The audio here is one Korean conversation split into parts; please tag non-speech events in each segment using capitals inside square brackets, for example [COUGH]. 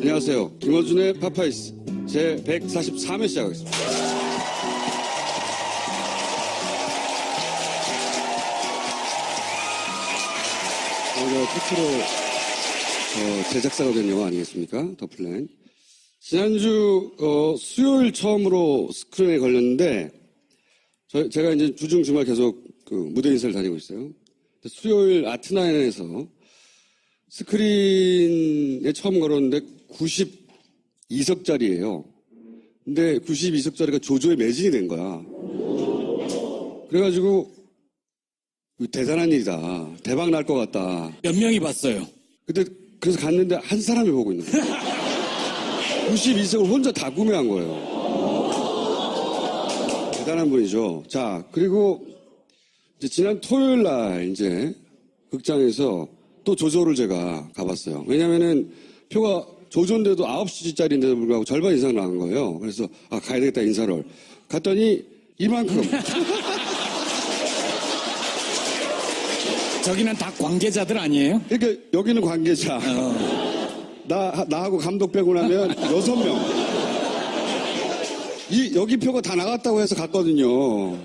안녕하세요. 김어준의 파파이스 제 143회 시작하겠습니다. 오늘 최초로 어, 제작사가 된 영화 아니겠습니까? 더 플랜. 지난주 어, 수요일 처음으로 스크린에 걸렸는데 저- 제가 이제 주중 주말 계속 그 무대 인사를 다니고 있어요. 수요일 아트나인에서 스크린에 처음 걸었는데 92석짜리예요. 근데 92석짜리가 조조에 매진이 된 거야. 그래가지고 대단한 일이다. 대박 날 것 같다. 몇 명이 봤어요? 근데 그래서 갔는데 한 사람이 보고 있는 거예요. 92석을 [LAUGHS] 혼자 다 구매한 거예요. 대단한 분이죠. 자, 그리고 지난 토요일 날 이제 극장에서 또 조조를 제가 가봤어요. 왜냐면은 표가 조조인데도 9시짜리인데도 불구하고 절반 이상 나간 거예요. 그래서 아, 가야 되겠다 인사를. 갔더니 이만큼. [LAUGHS] 저기는 다 관계자들 아니에요? 그러니까 여기는 관계자. [LAUGHS] 나, 나하고 감독 빼고 나면 여섯 명. 이, 여기 표가 다 나갔다고 해서 갔거든요.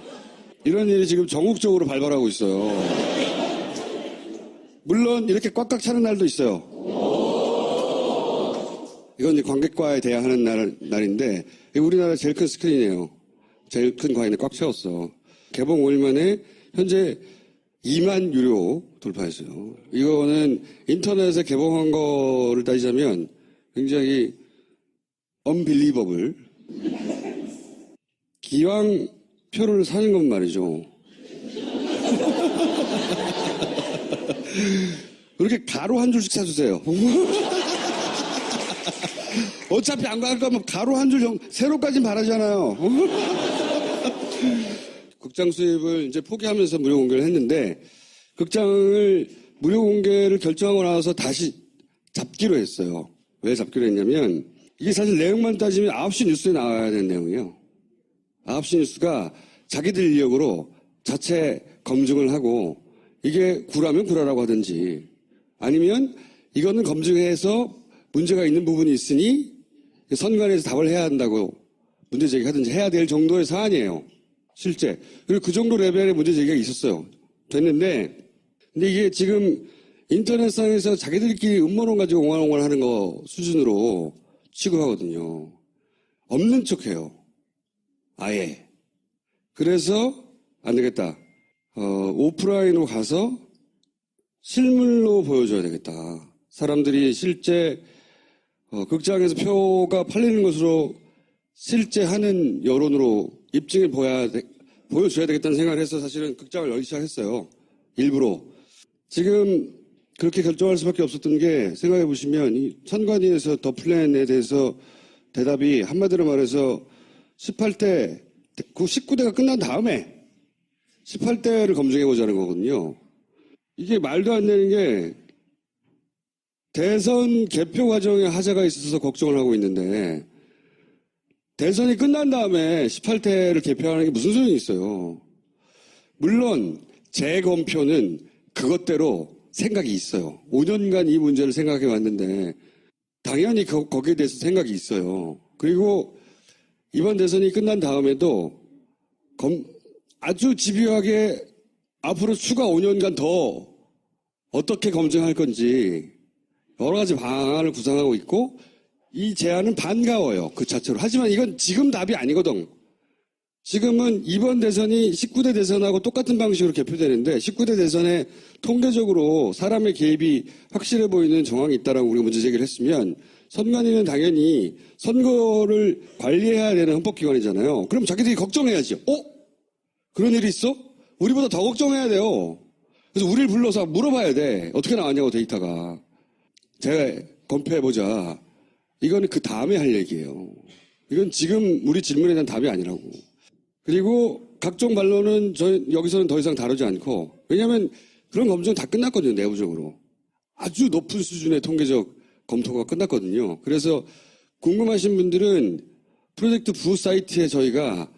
이런 일이 지금 전국적으로 발발하고 있어요. 물론 이렇게 꽉꽉 차는 날도 있어요. 이건 이제 관객과에 대항하는 날, 날인데, 우리나라 제일 큰 스크린이에요. 제일 큰 과인에 꽉 채웠어. 개봉 5일 만에 현재 2만 유료 돌파했어요. 이거는 인터넷에 개봉한 거를 따지자면 굉장히 언빌리버블. 기왕 표를 사는 건 말이죠. [LAUGHS] 그렇게 가로 한 줄씩 사주세요. [LAUGHS] [LAUGHS] 어차피 안 갈 거면 가로 한 줄, 정- 세로까진 바라잖아요. [LAUGHS] 극장 수입을 이제 포기하면서 무료 공개를 했는데 극장을 무료 공개를 결정하고 나서 다시 잡기로 했어요. 왜 잡기로 했냐면 이게 사실 내용만 따지면 9시 뉴스에 나와야 되는 내용이에요. 9시 뉴스가 자기들 인력으로 자체 검증을 하고 이게 구라면 구라라고 하든지 아니면 이거는 검증해서 문제가 있는 부분이 있으니 선관위에서 답을 해야 한다고 문제 제기하든지 해야 될 정도의 사안이에요. 실제. 그리고 그 정도 레벨의 문제 제기가 있었어요. 됐는데, 근데 이게 지금 인터넷상에서 자기들끼리 음모론 가지고 옹알옹알 하는 거 수준으로 취급하거든요. 없는 척 해요. 아예. 그래서 안 되겠다. 어, 오프라인으로 가서 실물로 보여줘야 되겠다. 사람들이 실제 어, 극장에서 표가 팔리는 것으로 실제 하는 여론으로 입증해 보야 돼- 보여줘야 되겠다는 생각을 해서 사실은 극장을 열기 시작했어요. 일부러. 지금 그렇게 결정할 수밖에 없었던 게 생각해 보시면 이 선관위에서 더 플랜에 대해서 대답이 한마디로 말해서 18대, 그 19대가 끝난 다음에 18대를 검증해 보자는 거거든요. 이게 말도 안 되는 게 대선 개표 과정에 하자가 있어서 걱정을 하고 있는데 대선이 끝난 다음에 18대를 개표하는 게 무슨 소용이 있어요. 물론 재검표는 그것대로 생각이 있어요. 5년간 이 문제를 생각해 왔는데 당연히 거, 기에 대해서 생각이 있어요. 그리고 이번 대선이 끝난 다음에도 검- 아주 집요하게 앞으로 추가 5년간 더 어떻게 검증할 건지 여러 가지 방안을 구상하고 있고 이 제안은 반가워요. 그 자체로. 하지만 이건 지금 답이 아니거든. 지금은 이번 대선이 19대 대선하고 똑같은 방식으로 개표되는데 19대 대선에 통계적으로 사람의 개입이 확실해 보이는 정황이 있다라고 우리가 문제 제기를 했으면 선관위는 당연히 선거를 관리해야 되는 헌법기관이잖아요. 그럼 자기들이 걱정해야지. 어? 그런 일이 있어? 우리보다 더 걱정해야 돼요. 그래서 우리를 불러서 물어봐야 돼. 어떻게 나왔냐고 데이터가. 제가 검표해보자. 이거는 그 다음에 할 얘기예요. 이건 지금 우리 질문에 대한 답이 아니라고. 그리고 각종 반론은 저 여기서는 더 이상 다루지 않고 왜냐하면 그런 검증 다 끝났거든요 내부적으로 아주 높은 수준의 통계적 검토가 끝났거든요. 그래서 궁금하신 분들은 프로젝트 부 사이트에 저희가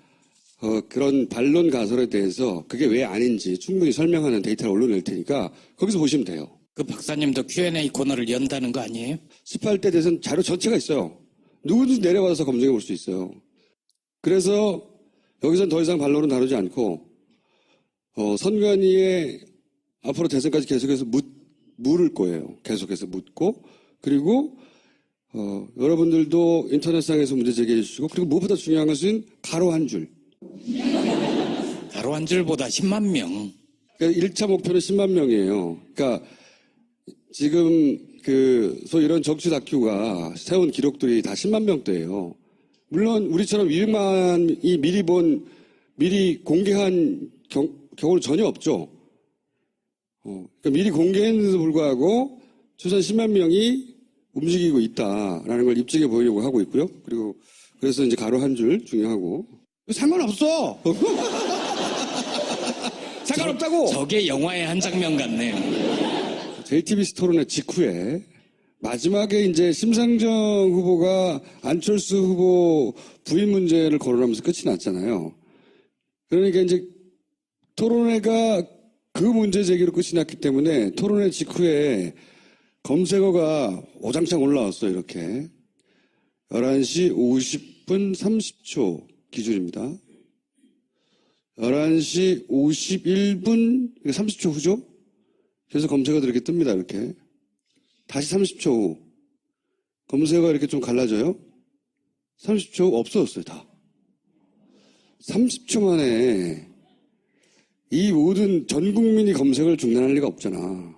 어, 그런 반론 가설에 대해서 그게 왜 아닌지 충분히 설명하는 데이터를 올려낼 테니까 거기서 보시면 돼요. 그 박사님도 Q&A 코너를 연다는 거 아니에요? 18대 대선 자료 전체가 있어요. 누구든지 내려받아서 검증해 볼 수 있어요. 그래서 여기선 더 이상 반론은 다루지 않고 어, 선관위에 앞으로 대선까지 계속해서 묻, 물을 거예요. 계속해서 묻고 그리고 어, 여러분들도 인터넷상에서 문제 제기해 주시고 그리고 무엇보다 중요한 것은 가로 한 줄. 가로 한 줄보다 10만 명. 그러니까 1차 목표는 10만 명이에요. 그러니까 지금 그 소위 이런 정치 다큐가 세운 기록들이 다 10만 명대예요. 물론 우리처럼 200만이 미리 본 미리 공개한 경, 경우는 전혀 없죠. 어, 그러니까 미리 공개했는데도 불구하고 최소한 10만 명이 움직이고 있다라는 걸 입증해 보이려고 하고 있고요. 그리고 그래서 이제 가로 한 줄 중요하고 상관없어. [LAUGHS] 상관없다고. 저게 영화의 한 장면 같네요. JTBC 토론회 직후에 마지막에 이제 심상정 후보가 안철수 후보 부인 문제를 거론하면서 끝이 났잖아요. 그러니까 이제 토론회가 그 문제 제기로 끝이 났기 때문에 토론회 직후에 검색어가 오장창 올라왔어요, 이렇게. 11시 50분 30초 기준입니다. 11시 51분 30초 후죠? 그래서 검색어들이 이렇게 뜹니다, 이렇게. 다시 30초 후. 검색어가 이렇게 좀 갈라져요. 30초 후 없어졌어요, 다. 30초 만에 이 모든 전 국민이 검색을 중단할 리가 없잖아.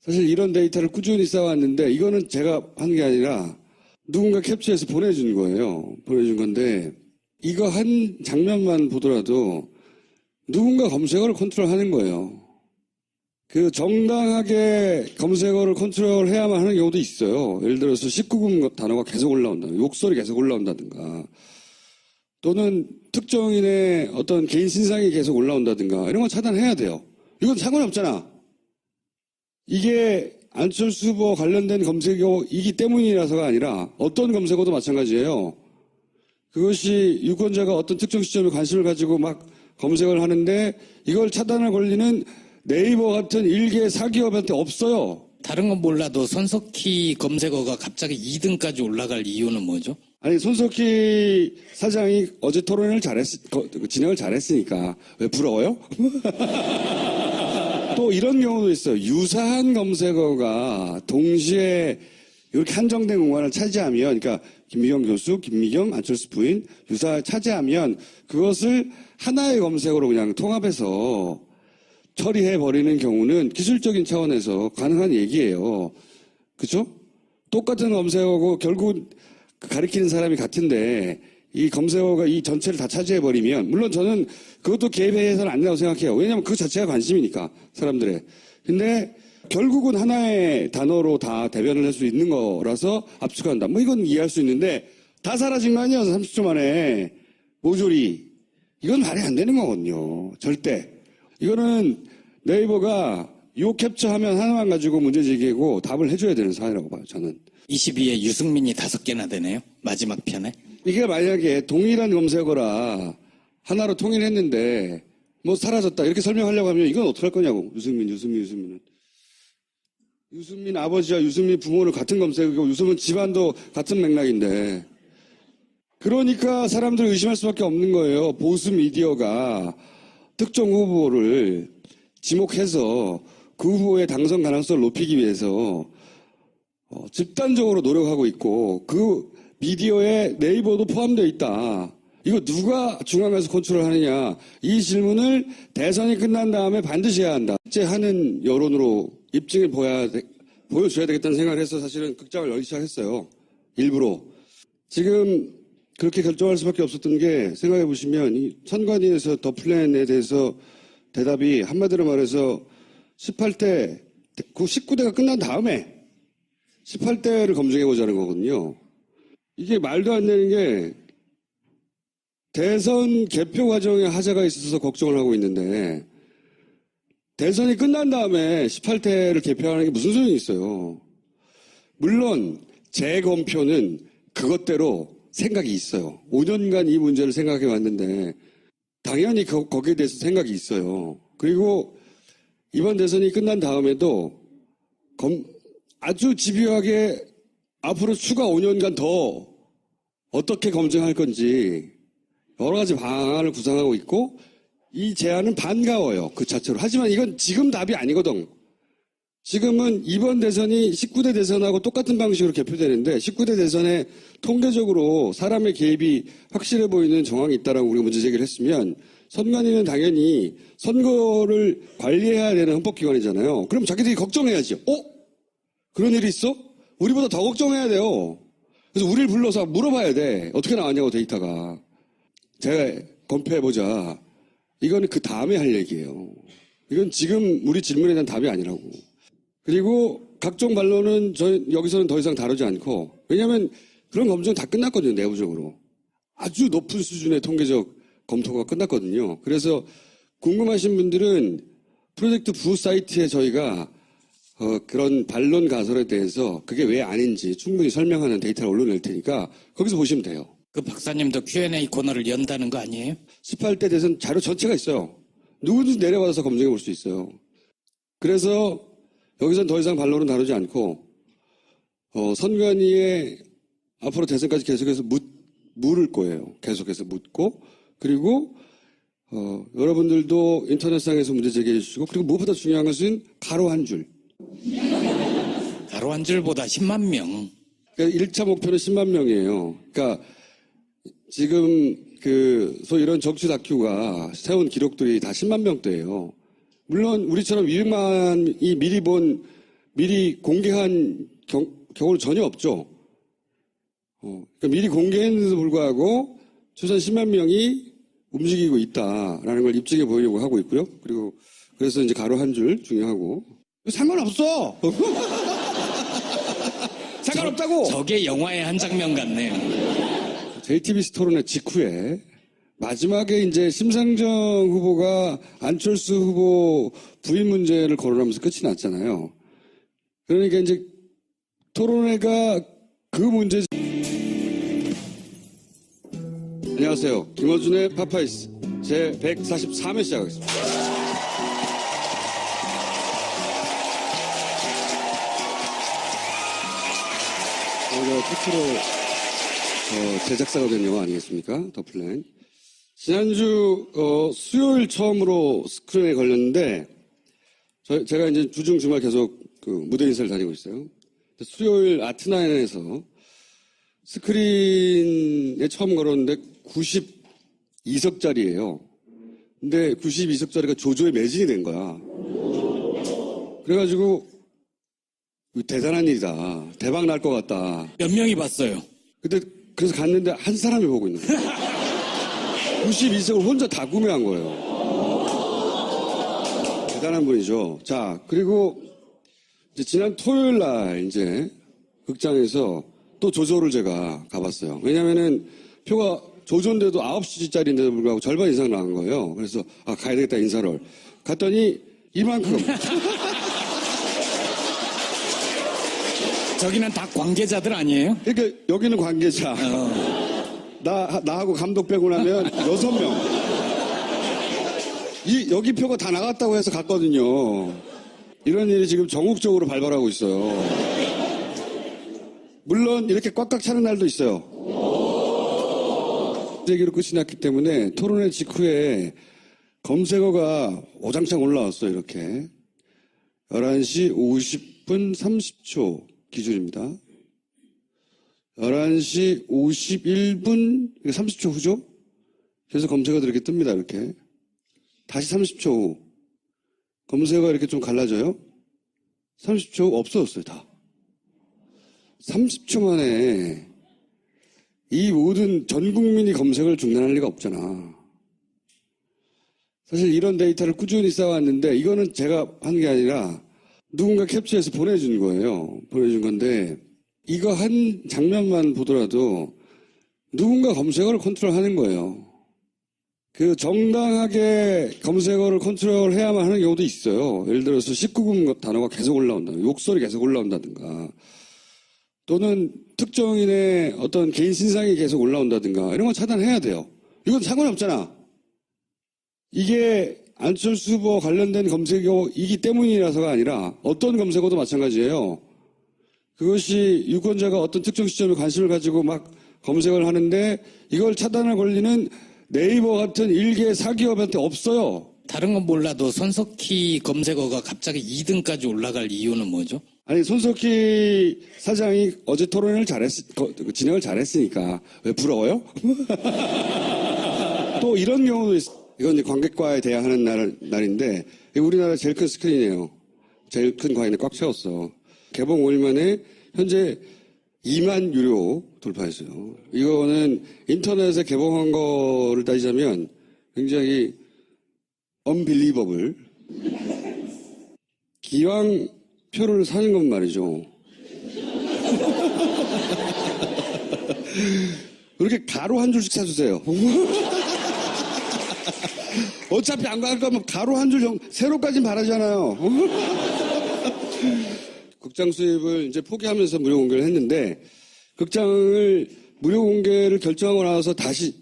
사실 이런 데이터를 꾸준히 쌓아왔는데 이거는 제가 한 게 아니라 누군가 캡처해서 보내준 거예요. 보내준 건데 이거 한 장면만 보더라도 누군가 검색어를 컨트롤하는 거예요. 그 정당하게 검색어를 컨트롤해야만 하는 경우도 있어요. 예를 들어서 19금 단어가 계속 올라온다. 욕설이 계속 올라온다든가. 또는 특정인의 어떤 개인 신상이 계속 올라온다든가. 이런 건 차단해야 돼요. 이건 상관이 없잖아. 이게 안철수 후보 관련된 검색어이기 때문이라서가 아니라 어떤 검색어도 마찬가지예요. 그것이 유권자가 어떤 특정 시점에 관심을 가지고 막 검색을 하는데 이걸 차단할 권리는 네이버 같은 일개 사기업한테 없어요. 다른 건 몰라도 손석희 검색어가 갑자기 2등까지 올라갈 이유는 뭐죠? 아니 손석희 사장이 어제 토론을 잘했 거- 진행을 잘했으니까 왜 부러워요? [LAUGHS] 또 이런 경우도 있어요. 유사한 검색어가 동시에 이렇게 한정된 공간을 차지하면, 그러니까 김미경 교수, 김미경, 안철수 부인 유사 차지하면 그것을 하나의 검색어로 그냥 통합해서 처리해 버리는 경우는 기술적인 차원에서 가능한 얘기예요. 그죠? 똑같은 검색어고 결국 그 가리키는 사람이 같은데 이 검색어가 이 전체를 다 차지해 버리면 물론 저는 그것도 개입해서는 안 된다고 생각해요. 왜냐하면 그 자체가 관심이니까 사람들의. 근데 결국은 하나의 단어로 다 대변을 할 수 있는 거라서 압축한다. 뭐 이건 이해할 수 있는데 다 사라진 거 아니야? 30초 만에 모조리. 이건 말이 안 되는 거거든요. 절대. 이거는 네이버가 요 캡처하면 하나만 가지고 문제 제기하고 답을 해줘야 되는 사안이라고 봐요. 저는. 22에 유승민이 다섯 개나 되네요. 마지막 편에. 이게 만약에 동일한 검색어라 하나로 통일했는데 뭐 사라졌다 이렇게 설명하려고 하면 이건 어떡할 거냐고 유승민 유승민 유승민은 유승민 아버지와 유승민 부모를 같은 검색이고 유승민 집안도 같은 맥락인데 그러니까 사람들이 의심할 수밖에 없는 거예요 보수 미디어가 특정 후보를 지목해서 그 후보의 당선 가능성을 높이기 위해서 어, 집단적으로 노력하고 있고 그 미디어에 네이버도 포함되어 있다. 이거 누가 중앙에서 컨트롤 하느냐 이 질문을 대선이 끝난 다음에 반드시 해야 한다. 실제 하는 여론으로 입증해 보야 돼- 보여줘야 되겠다는 생각을 해서 사실은 극장을 열기 시작했어요. 일부러 지금 그렇게 결정할 수밖에 없었던 게 생각해 보시면 이 선관위에서 더 플랜에 대해서 대답이 한마디로 말해서 18대 그 19대가 끝난 다음에 18대를 검증해 보자는 거거든요. 이게 말도 안 되는 게 대선 개표 과정에 하자가 있어서 걱정을 하고 있는데 대선이 끝난 다음에 18대를 개표하는 게 무슨 소용이 있어요. 물론 재검표는 그것대로 생각이 있어요. 5년간 이 문제를 생각해 왔는데 당연히 거, 거기에 대해서 생각이 있어요. 그리고 이번 대선이 끝난 다음에도 검- 아주 집요하게 앞으로 추가 5년간 더 어떻게 검증할 건지 여러 가지 방안을 구상하고 있고 이 제안은 반가워요. 그 자체로. 하지만 이건 지금 답이 아니거든. 지금은 이번 대선이 19대 대선하고 똑같은 방식으로 개표되는데 19대 대선에 통계적으로 사람의 개입이 확실해 보이는 정황이 있다라고 우리가 문제 제기를 했으면 선관위는 당연히 선거를 관리해야 되는 헌법기관이잖아요. 그럼 자기들이 걱정해야지. 어? 그런 일이 있어? 우리보다 더 걱정해야 돼요. 그래서 우리를 불러서 물어봐야 돼. 어떻게 나왔냐고 데이터가. 제가 검표해보자. 이거는 그 다음에 할 얘기예요. 이건 지금 우리 질문에 대한 답이 아니라고. 그리고 각종 반론은 저 여기서는 더 이상 다루지 않고 왜냐하면 그런 검증 다 끝났거든요 내부적으로 아주 높은 수준의 통계적 검토가 끝났거든요. 그래서 궁금하신 분들은 프로젝트 부 사이트에 저희가 어, 그런 반론 가설에 대해서 그게 왜 아닌지 충분히 설명하는 데이터를 올려낼 테니까 거기서 보시면 돼요. 그 박사님도 Q&A 코너를 연다는 거 아니에요? 18대 대선 자료 전체가 있어요. 누구든지 내려받아서 검증해 볼 수 있어요. 그래서 여기선 더 이상 반론은 다루지 않고 어, 선관위에 앞으로 대선까지 계속해서 묻, 물을 거예요. 계속해서 묻고 그리고 어, 여러분들도 인터넷상에서 문제 제기해 주시고 그리고 무엇보다 중요한 것은 가로 한 줄. 가로 한 줄보다 10만 명. 그러니까 1차 목표는 10만 명이에요. 그러니까 지금 그 소위 이런 정치 다큐가 세운 기록들이 다 10만 명대예요. 물론 우리처럼 200만이 미리 본 미리 공개한 경, 경우는 전혀 없죠. 어, 그러니까 미리 공개했는데도 불구하고 최소한 10만 명이 움직이고 있다라는 걸 입증해 보이려고 하고 있고요. 그리고 그래서 이제 가로 한 줄 중요하고 상관없어. [LAUGHS] 상관없다고. 저 게 영화의 한 장면 같네요. JTBC 토론회 직후에 마지막에 이제 심상정 후보가 안철수 후보 부인 문제를 거론하면서 끝이 났잖아요. 그러니까 이제 토론회가 그 문제. 안녕하세요. 김어준의 파파이스 제 143회 시작하겠습니다. 오히려 끝으로 어, 제작사가 된 영화 아니겠습니까? 더 플랜. 지난주 어, 수요일 처음으로 스크린에 걸렸는데 저, 제가 이제 주중 주말 계속 그 무대 인사를 다니고 있어요. 수요일 아트나인에서 스크린에 처음 걸었는데 92석짜리예요. 근데 92석짜리가 조조에 매진이 된 거야. 그래가지고 대단한 일이다. 대박 날 것 같다. 몇 명이 봤어요? 근데 그래서 갔는데 한 사람이 보고 있는 거예요. [LAUGHS] 92석을 혼자 다 구매한 거예요. 대단한 분이죠. 자, 그리고 지난 토요일 날 이제 극장에서 또 조조를 제가 가봤어요. 왜냐면은 표가 조조인데도 9시짜리인데도 불구하고 절반 이상 나간 거예요. 그래서 아, 가야 되겠다 인사를. 갔더니 이만큼. 저기는 다 관계자들 아니에요? 그러니까 여기는 관계자. 나, 나하고 감독 빼고 나면 [LAUGHS] 여섯 명. 이, 여기 표가 다 나갔다고 해서 갔거든요. 이런 일이 지금 전국적으로 발발하고 있어요. 물론 이렇게 꽉꽉 차는 날도 있어요. 얘기로 끝이 났기 때문에 토론회 직후에 검색어가 오장창 올라왔어요, 이렇게. 11시 50분 30초 기준입니다. 11시 51분, 30초 후죠? 그래서 검색어가 이렇게 뜹니다, 이렇게. 다시 30초 후. 검색어가 이렇게 좀 갈라져요? 30초 후 없어졌어요, 다. 30초 만에 이 모든 전 국민이 검색을 중단할 리가 없잖아. 사실 이런 데이터를 꾸준히 쌓아왔는데 이거는 제가 한 게 아니라 누군가 캡처해서 보내준 거예요. 보내준 건데 이거 한 장면만 보더라도 누군가 검색어를 컨트롤하는 거예요. 그 정당하게 검색어를 컨트롤 해야만 하는 경우도 있어요. 예를 들어서 19금 단어가 계속 올라온다, 욕설이 계속 올라온다든가, 또는 특정인의 어떤 개인 신상이 계속 올라온다든가 이런 건 차단해야 돼요. 이건 상관없잖아. 이게 안철수 후보 관련된 검색어이기 때문이라서가 아니라 어떤 검색어도 마찬가지예요. 그것이 유권자가 어떤 특정 시점에 관심을 가지고 막 검색을 하는데 이걸 차단할 권리는 네이버 같은 일개 사기업한테 없어요. 다른 건 몰라도 손석희 검색어가 갑자기 2등까지 올라갈 이유는 뭐죠? 아니 손석희 사장이 어제 토론을 잘했 거- 진행을 잘했으니까 왜 부러워요? [LAUGHS] 또 이런 경우도 있, 이건 이제 관객과에 대화하는 날, 날인데 우리나라 제일 큰 스크린이에요. 제일 큰 과인에 꽉 채웠어. 개봉 5일 만에 현재 2만 유료 돌파했어요. 이거는 인터넷에 개봉한 거를 따지자면 굉장히 언빌리버블 기왕 표를 사는 건 말이죠. 이렇게 가로 한 줄씩 사주세요. 어차피 안 갈 거면 가로 한줄 정도, 세로까진 바라잖아요. 극장 수입을 이제 포기하면서 무료 공개를 했는데, 극장을 무료 공개를 결정하고 나서 다시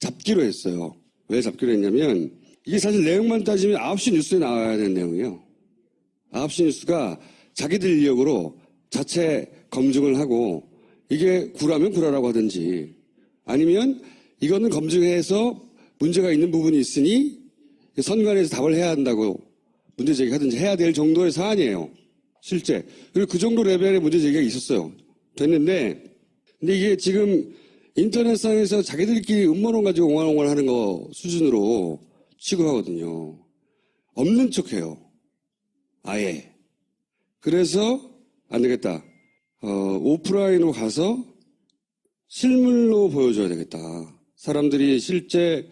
잡기로 했어요. 왜 잡기로 했냐면, 이게 사실 내용만 따지면 9시 뉴스에 나와야 되는 내용이에요. 9시 뉴스가 자기들 인력으로 자체 검증을 하고 이게 구라면 구라라고 하든지 아니면 이거는 검증해서 문제가 있는 부분이 있으니 선관위에서 답을 해야 한다고 문제 제기하든지 해야 될 정도의 사안이에요. 실제. 그리고 그 정도 레벨의 문제 제기가 있었어요. 됐는데 근데 이게 지금 인터넷상에서 자기들끼리 음모론 가지고 옹알옹알 하는 거 수준으로 취급하거든요. 없는 척 해요. 아예. 그래서 안 되겠다. 어, 오프라인으로 가서 실물로 보여줘야 되겠다. 사람들이 실제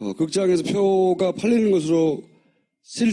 어, 극장에서 표가 팔리는 것으로 실,